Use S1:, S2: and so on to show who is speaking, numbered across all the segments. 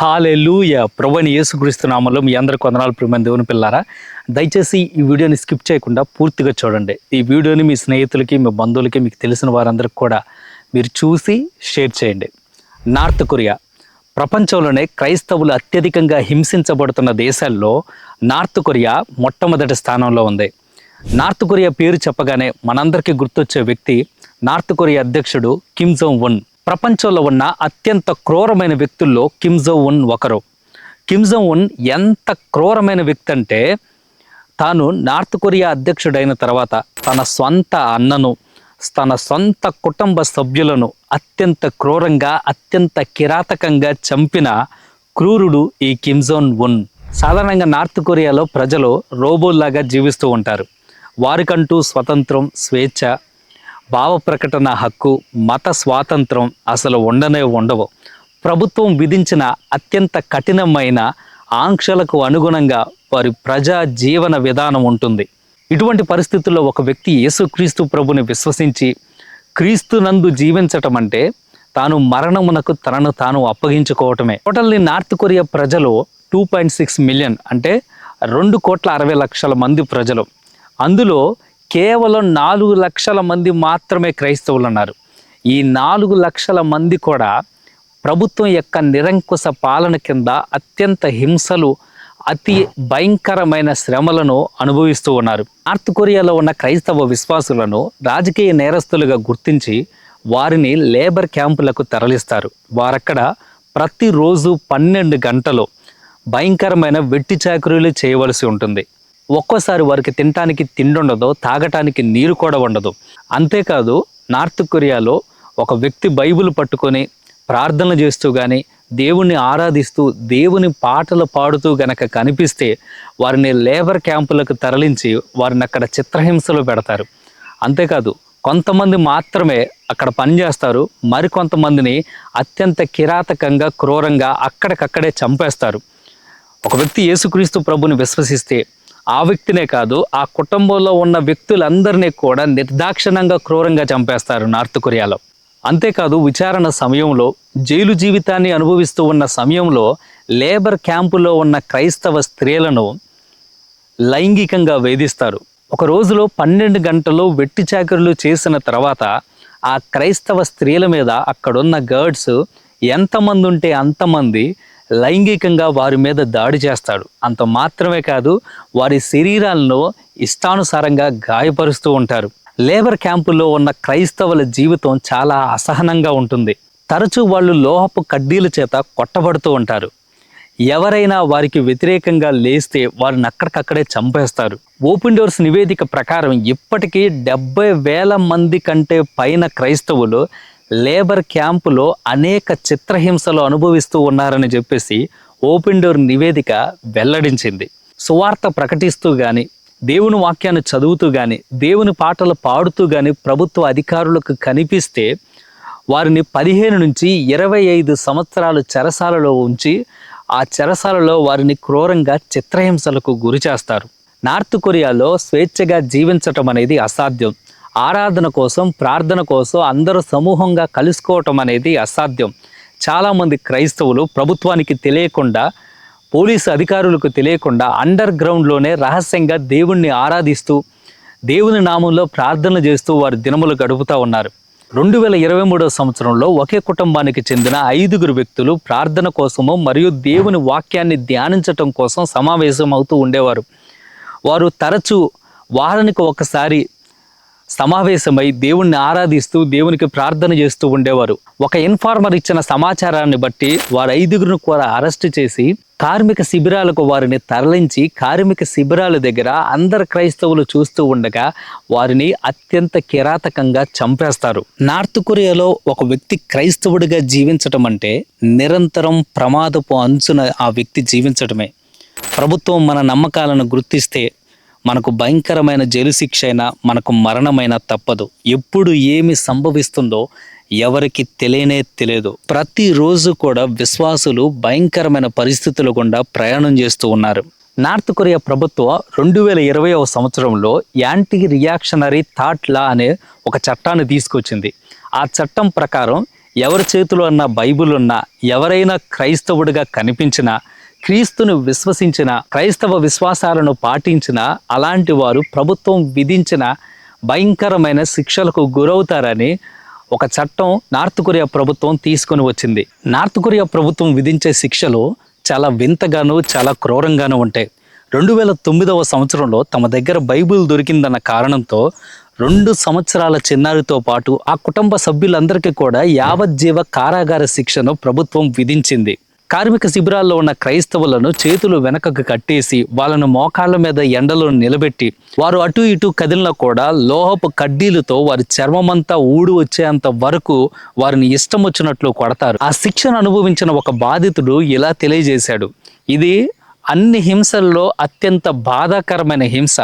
S1: Hallelujah. ప్రభుని యేసుక్రీస్తు నామంలో మీ అందరికి వందనాలు ప్రియమైన దేవుని పిల్లారా దయచేసి ఈ వీడియోని స్కిప్ చేయకుండా పూర్తిగా చూడండి. ఈ వీడియోని మీ స్నేహితులకి మీ బంధువులకి మీకు తెలిసిన వారందరికి కూడా మీరు చూసి షేర్ చేయండి. North Korea. ప్రపంచంలోనే క్రైస్తవులు అత్యధికంగా హింసించబడుతున్న దేశాల్లో నార్త్ కొరియా మొట్టమొదటి స్థానంలో ఉంది. నార్త్ కొరియా పేరు చెప్పగానే మనందరికీ గుర్తొచ్చే వ్యక్తి నార్త్ కొరియా అధ్యక్షుడు కిమ్ జోంగ్ ఉన్. ప్రపంచంలో ఉన్న అత్యంత క్రూరమైన వ్యక్తుల్లో కిమ్జో ఉన్ ఒకరు. కిమ్జో ఉన్ ఎంత క్రూరమైన వ్యక్తి అంటే తాను నార్త్ కొరియా అధ్యక్షుడైన తర్వాత తన సొంత అన్నను తన సొంత కుటుంబ సభ్యులను అత్యంత క్రూరంగా అత్యంత కిరాతకంగా చంపిన క్రూరుడు ఈ కిమ్ జోన్ ఉన్ సాధారణంగా నార్త్ కొరియాలో ప్రజలు రోబోల్లాగా జీవిస్తూ ఉంటారు. వారికంటూ స్వతంత్రం స్వేచ్ఛ భావ ప్రకటన హక్కు మత స్వాతంత్రం అసలు ఉండనే ఉండవు. ప్రభుత్వం విధించిన అత్యంత కఠినమైన ఆంక్షలకు అనుగుణంగా వారి ప్రజా జీవన విధానం ఉంటుంది. ఇటువంటి పరిస్థితుల్లో ఒక వ్యక్తి యేసుక్రీస్తు ప్రభుని విశ్వసించి క్రీస్తునందు జీవించటం అంటే తాను మరణమునకు తనను తాను అప్పగించుకోవటమే. టోటల్లీ నార్త్ కొరియా ప్రజలు టూ పాయింట్ సిక్స్ మిలియన్ అంటే రెండు కోట్ల అరవై లక్షల మంది ప్రజలు. అందులో కేవలం నాలుగు లక్షల మంది మాత్రమే క్రైస్తవులు ఉన్నారు ఈ నాలుగు లక్షల మంది కూడా ప్రభుత్వం యొక్క నిరంకుశ పాలన కింద అత్యంత హింసలు అతి భయంకరమైన శ్రమలను అనుభవిస్తూ ఉన్నారు. నార్త్ కొరియాలో ఉన్న క్రైస్తవ విశ్వాసులను రాజకీయ నేరస్తులుగా గుర్తించి వారిని లేబర్ క్యాంపులకు తరలిస్తారు. వారక్కడ ప్రతిరోజు పన్నెండు గంటలు భయంకరమైన వెట్టి చాకరీలు చేయవలసి ఉంటుంది. ఒక్కోసారి వారికి తినటానికి తిండి ఉండదు తాగటానికి నీరు కూడా ఉండదు. అంతేకాదు నార్త్ కొరియాలో ఒక వ్యక్తి బైబిల్ పట్టుకొని ప్రార్థనలు చేస్తూ కానీ దేవుణ్ణి ఆరాధిస్తూ దేవుని పాటలు పాడుతూ గనక కనిపిస్తే వారిని లేబర్ క్యాంపులకు తరలించి వారిని అక్కడ చిత్రహింసలు పెడతారు. అంతేకాదు కొంతమంది మాత్రమే అక్కడ పనిచేస్తారు మరికొంతమందిని అత్యంత కిరాతకంగా క్రూరంగా అక్కడికక్కడే చంపేస్తారు. ఒక వ్యక్తి యేసుక్రీస్తు ప్రభుని విశ్వసిస్తే ఆ వ్యక్తినే కాదు ఆ కుటుంబంలో ఉన్న వ్యక్తులందరినీ కూడా నిర్దాక్షిణంగా క్రూరంగా చంపేస్తారు నార్త్ కొరియాలో. అంతేకాదు విచారణ సమయంలో జైలు జీవితాన్ని అనుభవిస్తూ ఉన్న సమయంలో లేబర్ క్యాంపులో ఉన్న క్రైస్తవ స్త్రీలను లైంగికంగా వేధిస్తారు. ఒక రోజులో పన్నెండు గంటలు వెట్టి చాకరీలు చేసిన తర్వాత ఆ క్రైస్తవ స్త్రీల మీద అక్కడున్న గర్డ్స్ ఎంతమంది ఉంటే అంతమంది లైంగికంగా వారి మీద దాడి చేస్తాడు. అంత మాత్రమే కాదు వారి శరీరాలను ఇష్టానుసారంగా గాయపరుస్తూ ఉంటారు. లేబర్ క్యాంపుల్లో ఉన్న క్రైస్తవుల జీవితం చాలా అసహనంగా ఉంటుంది. తరచూ వాళ్ళు లోహపు కడ్డీల చేత కొట్టబడుతూ ఉంటారు. ఎవరైనా వారికి వ్యతిరేకంగా లేస్తే వారిని అక్కడికక్కడే చంపేస్తారు. ఓపెన్ డోర్స్ నివేదిక ప్రకారం ఇప్పటికీ డెబ్బై వేల మంది కంటే పైన క్రైస్తవులు లేబర్ క్యాంపులో అనేక చిత్రహింసలు అనుభవిస్తూ ఉన్నారని చెప్పేసి ఓపెన్ డోర్ నివేదిక వెల్లడించింది. సువార్త ప్రకటిస్తూ కానీ దేవుని వాక్యాన్ని చదువుతూ కానీ దేవుని పాటలు పాడుతూ కానీ ప్రభుత్వ అధికారులకు కనిపిస్తే వారిని పదిహేను నుంచి ఇరవై ఐదు సంవత్సరాలు చెరసాలలో ఉంచి ఆ చెరసాలలో వారిని క్రూరంగా చిత్రహింసలకు గురి చేస్తారు. నార్త్ కొరియాలో స్వేచ్ఛగా జీవించటం అనేది అసాధ్యం. ఆరాధన కోసం ప్రార్థన కోసం అందరూ సమూహంగా కలుసుకోవటం అనేది అసాధ్యం. చాలామంది క్రైస్తవులు ప్రభుత్వానికి తెలియకుండా పోలీసు అధికారులకు తెలియకుండా అండర్ గ్రౌండ్లోనే రహస్యంగా దేవుణ్ణి ఆరాధిస్తూ దేవుని నామంలో ప్రార్థన చేస్తూ వారి దినములు గడుపుతూ ఉన్నారు. రెండు వేల ఇరవై మూడవ సంవత్సరంలో ఒకే కుటుంబానికి చెందిన ఐదుగురు వ్యక్తులు ప్రార్థన కోసము మరియు దేవుని వాక్యాన్ని ధ్యానించటం కోసం సమావేశం అవుతూ ఉండేవారు. వారు తరచూ వారానికి ఒకసారి సమావేశమై దేవుణ్ణి ఆరాధిస్తూ దేవునికి ప్రార్థన చేస్తూ ఉండేవారు. ఒక ఇన్ఫార్మర్ ఇచ్చిన సమాచారాన్ని బట్టి వారు ఐదుగురును కూడా అరెస్ట్ చేసి కార్మిక శిబిరాలకు వారిని తరలించి కార్మిక శిబిరాల దగ్గర అందరు క్రైస్తవులు చూస్తూ ఉండగా వారిని అత్యంత కిరాతకంగా చంపేస్తారు. నార్త్ కొరియాలో ఒక వ్యక్తి క్రైస్తవుడిగా జీవించటం అంటే నిరంతరం ప్రమాదపు అంచున ఆ వ్యక్తి జీవించటమే. ప్రభుత్వం మన నమ్మకాలను గుర్తిస్తే మనకు భయంకరమైన జైలు శిక్ష అయినా మనకు మరణమైన తప్పదు. ఎప్పుడు ఏమి సంభవిస్తుందో ఎవరికి తెలియనే తెలియదు. ప్రతిరోజు కూడా విశ్వాసులు భయంకరమైన పరిస్థితుల గుండా ప్రయాణం చేస్తూ ఉన్నారు. నార్త్ కొరియా ప్రభుత్వం రెండు వేల ఇరవైవ సంవత్సరంలో యాంటీ రియాక్షనరీ థాట్ లా అనే ఒక చట్టాన్ని తీసుకొచ్చింది. ఆ చట్టం ప్రకారం ఎవరి చేతిలో ఉన్న బైబిల్ ఉన్నా ఎవరైనా క్రైస్తవుడిగా కనిపించినా క్రీస్తును విశ్వసించిన క్రైస్తవ విశ్వాసాలను పాటించిన అలాంటి వారు ప్రభుత్వం విధించిన భయంకరమైన శిక్షలకు గురవుతారని ఒక చట్టం నార్త్ కొరియా ప్రభుత్వం తీసుకొని వచ్చింది. నార్త్ కొరియా ప్రభుత్వం విధించే శిక్షలు చాలా వింతగాను చాలా క్రూరంగాను ఉంటాయి. రెండు వేల తొమ్మిదవ సంవత్సరంలో తమ దగ్గర బైబిల్ దొరికిందన్న కారణంతో రెండు సంవత్సరాల చిన్నారితో పాటు ఆ కుటుంబ సభ్యులందరికీ కూడా యావజ్జీవ కారాగార శిక్షను ప్రభుత్వం విధించింది. కార్మిక శిబిరాల్లో ఉన్న క్రైస్తవులను చేతులు వెనకకు కట్టేసి వాళ్ళను మోకాళ్ళ మీద ఎండలో నిలబెట్టి వారు అటు ఇటు కదిలినా కూడా లోహపు కడ్డీలతో వారి చర్మమంతా ఊడి వచ్చేంత వరకు వారిని ఇష్టం వచ్చినట్లు కొడతారు. ఆ శిక్షను అనుభవించిన ఒక బాధితుడు ఇలా తెలియజేశాడు. ఇది అన్ని హింసల్లో అత్యంత బాధాకరమైన హింస.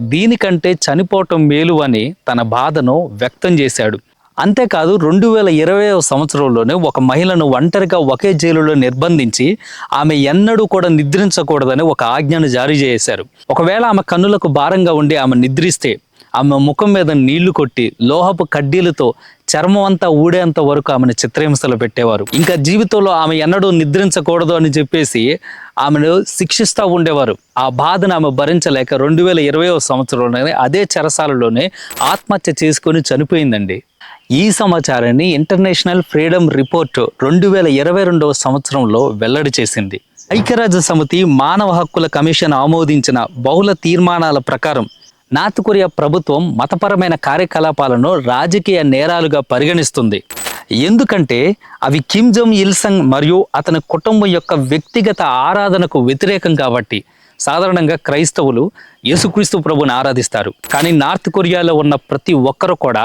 S1: దీనికంటే చనిపోవటం మేలు అని తన బాధను వ్యక్తం చేశాడు. అంతేకాదు రెండు వేల ఇరవై సంవత్సరంలోనే ఒక మహిళను ఒంటరిగా ఒకే జైలులో నిర్బంధించి ఆమె ఎన్నడూ కూడా నిద్రించకూడదని ఒక ఆజ్ఞను జారీ చేశారు. ఒకవేళ ఆమె కన్నులకు భారంగా ఉండి ఆమె నిద్రిస్తే ఆమె ముఖం మీద నీళ్ళు కొట్టి లోహపు కడ్డీలతో చర్మం అంతా ఊడేంత వరకు ఆమెను చిత్రహింసలు పెట్టేవారు. ఇంకా జీవితంలో ఆమె ఎన్నడూ నిద్రించకూడదు అని చెప్పేసి ఆమెను శిక్షిస్తూ ఉండేవారు. ఆ బాధను ఆమె భరించలేక రెండు వేల ఇరవై సంవత్సరంలోనే అదే చెరసాలలోనే ఆత్మహత్య చేసుకొని చనిపోయిందండి. ఈ సమాచారాన్ని ఇంటర్నేషనల్ ఫ్రీడమ్ రిపోర్ట్ రెండు వేల ఇరవై రెండవ సంవత్సరంలో వెల్లడి చేసింది. ఐక్యరాజ్య సమితి మానవ హక్కుల కమిషన్ ఆమోదించిన బహుళ తీర్మానాల ప్రకారం నార్త్ కొరియా ప్రభుత్వం మతపరమైన కార్యకలాపాలను రాజకీయ నేరాలుగా పరిగణిస్తుంది. ఎందుకంటే అవి కిమ్ జోంగ్ ఇల్సంగ్ మరియు అతని కుటుంబం యొక్క వ్యక్తిగత ఆరాధనకు వ్యతిరేకం కాబట్టి సాధారణంగా క్రైస్తవులు యేసుక్రీస్తు ప్రభుని ఆరాధిస్తారు. కానీ నార్త్ కొరియాలో ఉన్న ప్రతి ఒక్కరు కూడా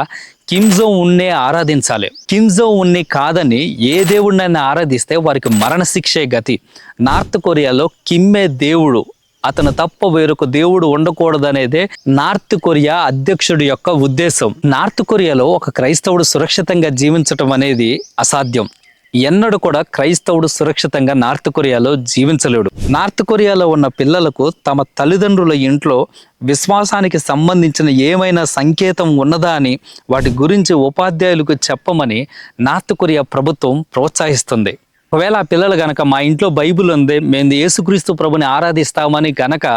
S1: కిమ్జో ఉన్నే ఆరాధించాలి. కిమ్జో ఉన్ని కాదని ఏ దేవుడినైనా ఆరాధిస్తే వారికి మరణశిక్షే గతి. నార్త్ కొరియాలో కిమ్మే దేవుడు. అతను తప్ప వేరొక దేవుడు ఉండకూడదనేదే నార్త్ కొరియా అధ్యక్షుడి యొక్క ఉద్దేశం. నార్త్ కొరియాలో ఒక క్రైస్తవుడు సురక్షితంగా జీవించటం అనేది అసాధ్యం. ఎన్నడూ కూడా క్రైస్తవుడు సురక్షితంగా నార్త్ కొరియాలో జీవించలేడు. నార్త్ కొరియాలో ఉన్న పిల్లలకు తమ తల్లిదండ్రుల ఇంట్లో విశ్వాసానికి సంబంధించిన ఏమైనా సంకేతం ఉన్నదా అని వాటి గురించి ఉపాధ్యాయులకు చెప్పమని నార్త్ కొరియా ప్రభుత్వం ప్రోత్సహిస్తుంది. ఒకవేళ ఆ పిల్లలు గనక మా ఇంట్లో బైబిల్ ఉంది మేము యేసుక్రీస్తు ప్రభుని ఆరాధిస్తామని గనక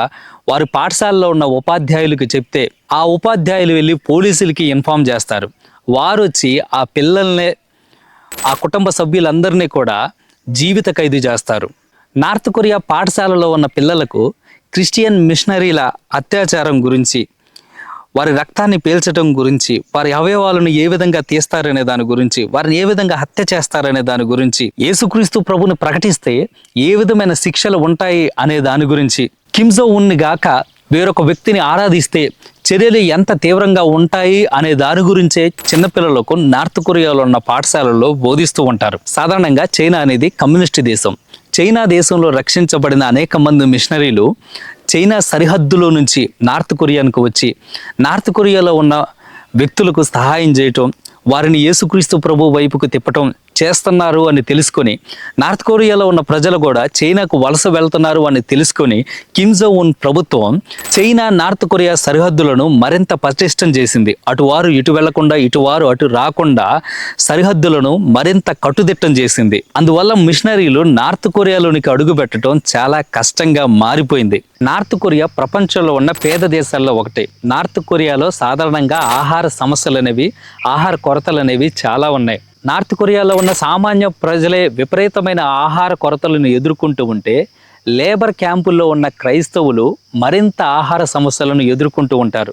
S1: వారి పాఠశాలలో ఉన్న ఉపాధ్యాయులకు చెప్తే ఆ ఉపాధ్యాయులు వెళ్ళి పోలీసులకి ఇన్ఫామ్ చేస్తారు. వారు వచ్చి ఆ పిల్లల్ని ఆ కుటుంబ సభ్యులందరినీ కూడా జీవిత ఖైదు చేస్తారు. నార్త్ కొరియా పాఠశాలలో ఉన్న పిల్లలకు క్రిస్టియన్ మిషనరీల అత్యాచారం గురించి వారి రక్తాన్ని పీల్చడం గురించి వారి అవయవాలను ఏ విధంగా తీస్తారనే దాని గురించి వారిని ఏ విధంగా హత్య చేస్తారనే దాని గురించి యేసుక్రీస్తు ప్రభుని ప్రకటిస్తే ఏ విధమైన శిక్షలు ఉంటాయి అనే దాని గురించి కిమ్జో ఉన్ని గాక వేరొక వ్యక్తిని ఆరాధిస్తే చర్యలు ఎంత తీవ్రంగా ఉంటాయి అనే దాని గురించే చిన్నపిల్లలకు నార్త్ కొరియాలో ఉన్న పాఠశాలల్లో బోధిస్తూ ఉంటారు. సాధారణంగా చైనా అనేది కమ్యూనిస్ట్ దేశం. చైనా దేశంలో రక్షించబడిన అనేక మంది మిషనరీలు చైనా సరిహద్దులో నుంచి నార్త్ కొరియాకు వచ్చి నార్త్ కొరియాలో ఉన్న వ్యక్తులకు సహాయం చేయటం వారిని యేసుక్రీస్తు ప్రభు వైపుకు తిప్పటం చేస్తున్నారు అని తెలుసుకొని నార్త్ కొరియాలో ఉన్న ప్రజలు కూడా చైనాకు వలస వెళ్తున్నారు అని తెలుసుకొని కిమ్జో ఉన్ ప్రభుత్వం చైనా నార్త్ కొరియా సరిహద్దులను మరింత పటిష్టం చేసింది. అటువారు ఇటు వెళ్ళకుండా ఇటువారు అటు రాకుండా సరిహద్దులను మరింత కట్టుదిట్టం చేసింది. అందువల్ల మిషనరీలు నార్త్ కొరియాలోనికి అడుగు పెట్టడం చాలా కష్టంగా మారిపోయింది. నార్త్ కొరియా ప్రపంచంలో ఉన్న పేద దేశాల్లో ఒకటి. నార్త్ కొరియాలో సాధారణంగా ఆహార సమస్యలు అనేవి ఆహార కొరతలు అనేవి చాలా ఉన్నాయి. నార్త్ కొరియాలో ఉన్న సామాన్య ప్రజలే విపరీతమైన ఆహార కొరతలను ఎదుర్కొంటూ ఉంటే లేబర్ క్యాంపుల్లో ఉన్న క్రైస్తవులు మరింత ఆహార సమస్యలను ఎదుర్కొంటూ ఉంటారు.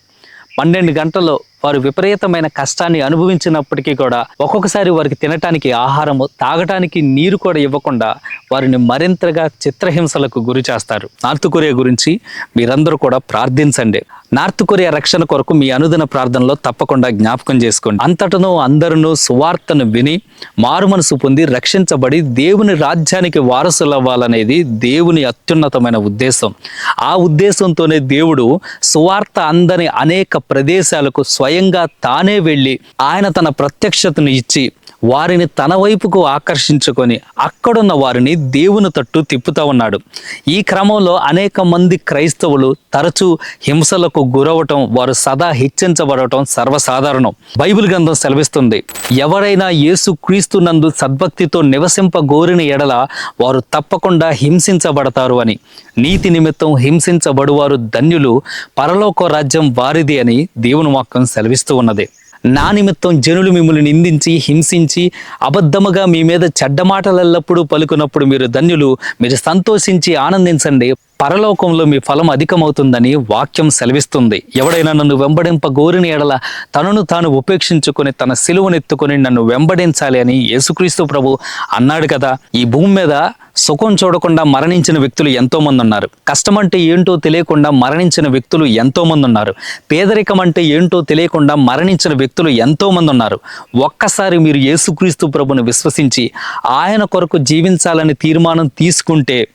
S1: పన్నెండు గంటల్లో వారు విపరీతమైన కష్టాన్ని అనుభవించినప్పటికీ కూడా ఒక్కొక్కసారి వారికి తినటానికి ఆహారము తాగటానికి నీరు కూడా ఇవ్వకుండా వారిని మరింతగా చిత్రహింసలకు గురి చేస్తారు. నార్త్ కొరియా గురించి మీరందరూ కూడా ప్రార్థించండి. నార్త్ కొరియా రక్షణ కొరకు మీ అనుదిన ప్రార్థనలో తప్పకుండా జ్ఞాపకం చేసుకోండి. అంతటను అందరూ సువార్తను విని మారుమనసు పొంది రక్షించబడి దేవుని రాజ్యానికి వారసులవ్వాలనేది దేవుని అత్యున్నతమైన ఉద్దేశం. ఆ ఉద్దేశంతోనే దేవుడు సువార్త అందని అనేక ప్రదేశాలకు స్వయంగా తానే వెళ్ళి ఆయన తన ప్రత్యక్షతను ఇచ్చి వారిని తన వైపుకు ఆకర్షించుకొని అక్కడున్న వారిని దేవుని తట్టు తిప్పుతా ఉన్నాడు. ఈ క్రమంలో అనేక మంది క్రైస్తవులు తరచూ హింసలకు గురవటం వారు సదా హెచ్చించబడటం సర్వసాధారణం. బైబిల్ గ్రంథం సెలవిస్తుంది ఎవరైనా యేసు క్రీస్తునందు సద్భక్తితో నివసింపగోరిన ఎడల వారు తప్పకుండా హింసించబడతారు అని. నీతి నిమిత్తం హింసించబడువారు ధన్యులు పరలోక రాజ్యం వారిది అని దేవుని వాక్యం సెలవిస్తూ ఉన్నది. నా నిమిత్తం జనులు మిమ్మల్ని నిందించి హింసించి అబద్ధముగా మీ మీద చెడ్డ మాటలెల్లప్పుడూ పలుకున్నప్పుడు మీరు ధన్యులు. మీరు సంతోషించి ఆనందించండి. పరలోకంలో మీ ఫలం అధికమవుతుందని వాక్యం సెలవిస్తుంది. ఎవడైనా నన్ను వెంబడింప గోరిని ఎడల తనను తాను ఉపేక్షించుకొని తన సిలువనెత్తుకొని నన్ను వెంబడించాలి అని యేసుక్రీస్తు ప్రభు అన్నాడు కదా. ఈ భూమి మీద సుఖం చూడకుండా మరణించిన వ్యక్తులు ఎంతో మంది ఉన్నారు. కష్టం అంటే ఏంటో తెలియకుండా మరణించిన వ్యక్తులు ఎంతో మంది ఉన్నారు. పేదరికం అంటే ఏంటో తెలియకుండా మరణించిన వ్యక్తులు ఎంతో మంది ఉన్నారు. ఒక్కసారి మీరు యేసుక్రీస్తు ప్రభును విశ్వసించి ఆయన కొరకు జీవించాలని తీర్మానం తీసుకుంటే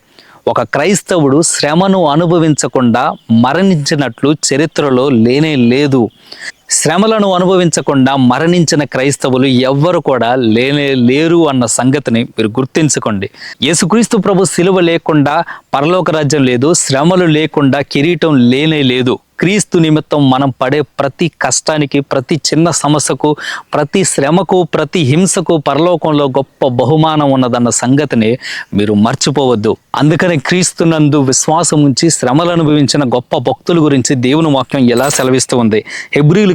S1: ఒక క్రైస్తవుడు శ్రమను అనుభవించకుండా మరణించినట్లు చరిత్రలో లేనే లేదు. శ్రమలను అనుభవించకుండా మరణించిన క్రైస్తవులు ఎవ్వరు కూడా లేనే లేరు అన్న సంగతిని మీరు గుర్తించుకోండి. యేసుక్రీస్తు ప్రభు సిలువ లేకుండా పరలోక రాజ్యం లేదు శ్రమలు లేకుండా కిరీటం లేనే లేదు. క్రీస్తు నిమిత్తం మనం పడే ప్రతి కష్టానికి ప్రతి చిన్న సమస్యకు ప్రతి శ్రమకు ప్రతి హింసకు పరలోకంలో గొప్ప బహుమానం ఉన్నదన్న సంగతిని మీరు మర్చిపోవద్దు. అందుకని క్రీస్తునందు విశ్వాసం ఉంచి శ్రమలు అనుభవించిన గొప్ప భక్తుల గురించి దేవుని వాక్యం ఎలా సెలవిస్తూ ఉంది.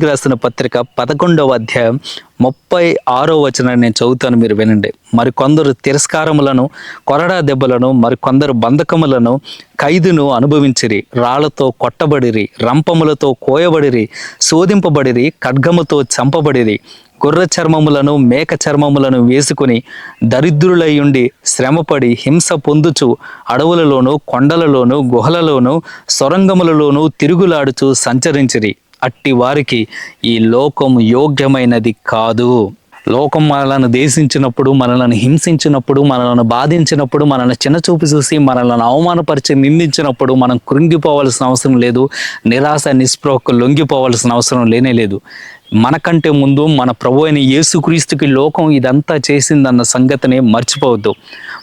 S1: హెబ్రిలకు రాసిన పత్రిక పదకొండవ అధ్యాయం ముప్పై ఆరో వచనాన్ని నేను చదువుతాను మీరు వినండి. మరి కొందరు తిరస్కారములను కొరడా దెబ్బలను మరి కొందరు బంధకములను ఖైదును అనుభవించిరి. రాళ్ళతో కొట్టబడిరి రంపములతో కోయబడిరి శోధింపబడిరి ఖడ్గముతో చంపబడిరి. గుర్ర చర్మములను మేక చర్మములను వేసుకుని దరిద్రులయ్యుండి శ్రమపడి హింస పొందుచు అడవులలోను కొండలలోను గుహలలోను సొరంగములలోను తిరుగులాడుచు సంచరించిరి. అట్టి వారికి ఈ లోకం యోగ్యమైనది కాదు. లోకం మనలను దేశించినప్పుడు మనలను హింసించినప్పుడు మనలను బాధించినప్పుడు మనల్ని చిన్నచూపు చూసి మనలను అవమానపరిచి నిందించినప్పుడు మనం కృంగిపోవాల్సిన అవసరం లేదు. నిరాశ నిస్పృహకు లొంగిపోవాల్సిన అవసరం లేనే లేదు. మనకంటే ముందు మన ప్రభు అయిన యేసుక్రీస్తుకి లోకం ఇదంతా చేసిందన్న సంగతిని మర్చిపోవద్దు.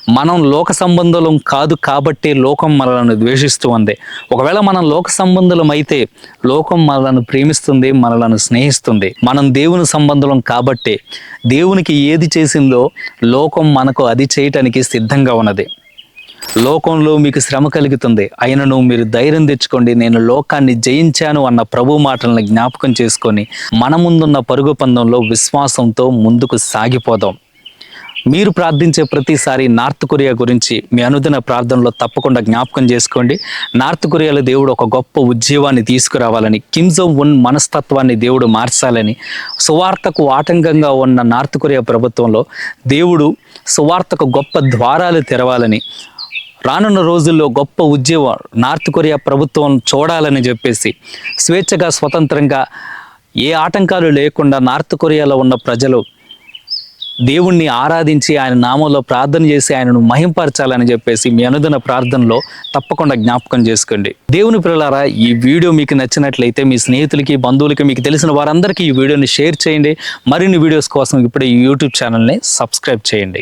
S1: మనం లోక సంబంధులం కాదు కాబట్టే లోకం మనలను ద్వేషిస్తూ ఉంది. ఒకవేళ మనం లోక సంబంధులం అయితే లోకం మనలను ప్రేమిస్తుంది మనలను స్నేహిస్తుంది. మనం దేవుని సంబంధులం కాబట్టే దేవునికి ఏది చేసిందో లోకం మనకు అది చేయటానికి సిద్ధంగా ఉన్నది. లోకంలో మీకు శ్రమ కలుగుతుంది. అయినను మీరు ధైర్యం తెచ్చుకోండి. నేను లోకాన్ని జయించాను అన్న ప్రభు మాటలను జ్ఞాపకం చేసుకొని మన ముందున్న పరుగు పందంలో విశ్వాసంతో ముందుకు సాగిపోదాం. మీరు ప్రార్థించే ప్రతిసారి నార్త్ కొరియా గురించి మీ అనుదిన ప్రార్థనలో తప్పకుండా జ్ఞాపకం చేసుకోండి. నార్త్ కొరియాలో దేవుడు ఒక గొప్ప ఉద్యమాన్ని తీసుకురావాలని కిమ్జో ఉన్ మనస్తత్వాన్ని దేవుడు మార్చాలని సువార్తకు ఆటంకంగా ఉన్న నార్త్ కొరియా ప్రభుత్వంలో దేవుడు సువార్తకు గొప్ప ద్వారాలు తెరవాలని రానున్న రోజుల్లో గొప్ప ఉద్యమం నార్త్ కొరియా ప్రభుత్వం చూడాలని చెప్పేసి స్వేచ్ఛగా స్వతంత్రంగా ఏ ఆటంకాలు లేకుండా నార్త్ కొరియాలో ఉన్న ప్రజలు దేవుణ్ణి ఆరాధించి ఆయన నామంలో ప్రార్థన చేసి ఆయనను మహింపరచాలని చెప్పేసి మీ అనుదిన ప్రార్థనలో తప్పకుండా జ్ఞాపకం చేసుకోండి. దేవుని పిల్లలారా ఈ వీడియో మీకు నచ్చినట్లయితే మీ స్నేహితులకి బంధువులకి మీకు తెలిసిన వారందరికీ ఈ వీడియోని షేర్ చేయండి. మరిన్ని వీడియోస్ కోసం ఇప్పుడే ఈ యూట్యూబ్ ఛానల్ని సబ్స్క్రైబ్ చేయండి.